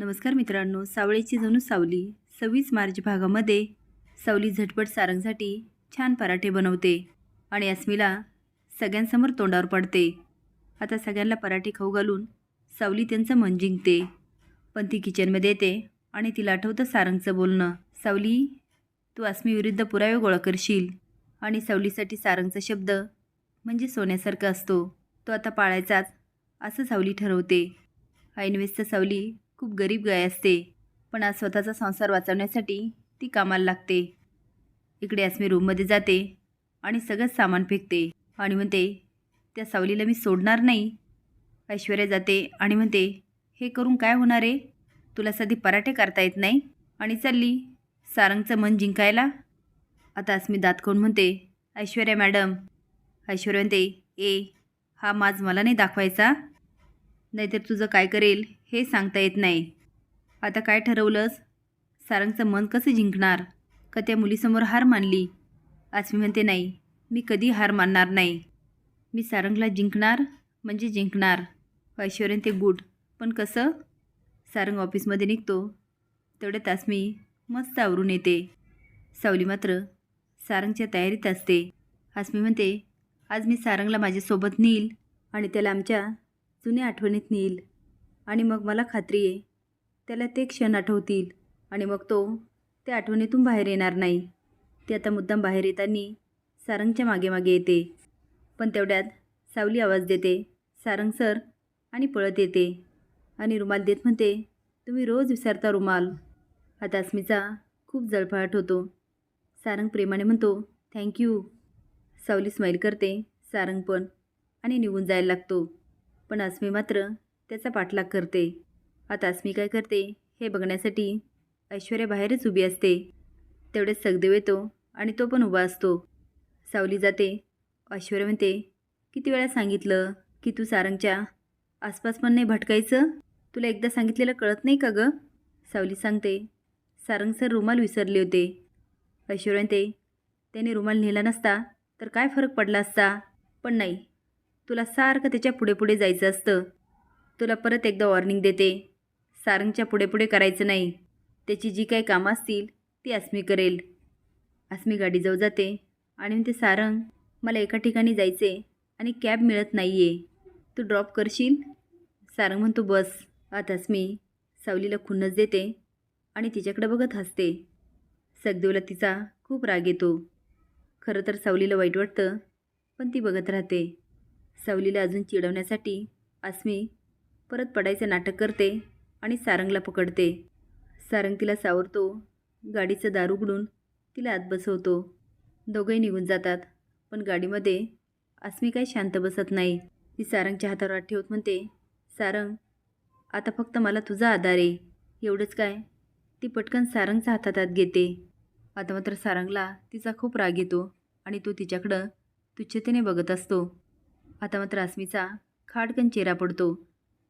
नमस्कार मित्रांनो सावळीची जणू सावली सव्वीस मार्च भागामध्ये सावली झटपट सारंगसाठी छान पराठे बनवते आणि अस्मिला सगळ्यांसमोर तोंडावर पडते. आता सगळ्यांना पराठे खाऊ घालून सावली त्यांचं मन जिंकते. पण ती किचनमध्ये येते आणि तिला आठवतं सारंगचं बोलणं. सावली तू अस्मीविरुद्ध पुरावे गोळा करशील आणि सावलीसाठी सारंगचा शब्द म्हणजे सोन्यासारखा असतो. तो आता पाळायचाच असं सावली ठरवते. ऐनवेसचं सावली खूप गरीब गाय असते. पण आज स्वतःचा संसार वाचवण्यासाठी ती कामाला लागते. इकडे अस्मी रूममध्ये जाते आणि सगळंच सामान फेकते आणि म्हणते त्या सावलीला मी सोडणार नाही. ऐश्वर्या जाते आणि म्हणते हे करून काय होणार आहे तुला साधी पराठे करता येत नाही. आणि चालली सारंगचं मन जिंकायला. आता अस्मी मी खाऊन म्हणते ऐश्वर्या मॅडम. ऐश्वर्या म्हणते ए हा माज मला नाही दाखवायचा. नाहीतर तुझं काय करेल? हे सांगता येत नाही. आता काय ठरवलंस? सारंगचं मन कसं जिंकणार? का त्या मुलीसमोर हार मानली? आज मी म्हणते नाही मी कधी हार मानणार नाही. मी सारंगला जिंकणार म्हणजे जिंकणार. ऐश्वर्यन ते गुड. पण कसं? सारंग ऑफिसमध्ये निघतो. तेवढ्या तास मी मस्त आवरून येते. सावली मात्र सारंगच्या तयारीत असते. आज मी म्हणते आज मी सारंगला माझ्यासोबत नेईल आणि त्याला आमच्या जुन्या आठवणीत नेईल. आणि मग मला खात्री आहे. त्याला ते क्षण आठवतील आणि मग तो त्या आठवणीतून बाहेर येणार नाही. ती आता मुद्दाम बाहेर येताना सारंगच्या मागे मागे येते. पण तेवढ्यात सावली आवाज देते. सारंग सर आणि पळत येते. आणि रुमाल देत म्हणते तुम्ही रोज विसरता रुमाल. आता अस्मीचा खूप जळफळाट होतो. सारंग प्रेमाने म्हणतो थँक्यू सावली स्माईल करते. सारंग पण आणि निघून जायला लागतो. पण अस्मी मात्र त्याचा पाठलाग करते. आता मी काय करते? हे बघण्यासाठी ऐश्वर्या बाहेरच उभी असते. तेवढेच सगदेव येतो आणि तो पण उभा असतो. सावली जाते. ऐश्वर्या म्हणते किती वेळा सांगितलं की तू सारंगच्या आसपास पण नाही भटकायचं? तुला एकदा सांगितलेलं कळत नाही का गं? सावली सांगते. सारंग सर रुमाल विसरले होते. ऐश्वर्या म्हणते त्याने रुमाल नेला नसता तर काय फरक पडला असता? पण नाही तुला सारखं त्याच्या पुढे पुढे जायचं असतं. तुला परत एकदा वॉर्निंग देते. सारंगच्या पुढे पुढे करायचं नाही. त्याची जी काही कामं असतील ती अस्मी करेल. अस्मी गाडीजवळ जाते आणि म्हणते सारंग मला एका ठिकाणी जायचे आणि कॅब मिळत नाही आहे तू ड्रॉप करशील? सारंग म्हणतो बस. आता अस्मी सावलीला खुन्नस देते आणि तिच्याकडे बघत हसते. सगदेवला तिचा खूप राग येतो. खरं तर सावलीला वाईट वाटतं पण ती बघत राहते. सावलीला अजून चिडवण्यासाठी अस्मी परत पडायचं नाटक करते आणि सारंगला पकडते. सारंग तिला सावरतो. गाडीचं दार उघडून तिला आत बसवतो. दोघंही निघून जातात. पण गाडीमध्ये अस्मी काही शांत बसत नाही. ती सारंगच्या हातावर आत ठेवत म्हणते सारंग आता फक्त मला तुझा आधार आहे. एवढंच काय? ती पटकन सारंगचा हातात आत घेते. आता मात्र सारंगला तिचा खूप राग येतो आणि तो तिच्याकडं तुच्छतेने बघत असतो. आता मात्र अस्मीचा खाडकन चेहरा पडतो.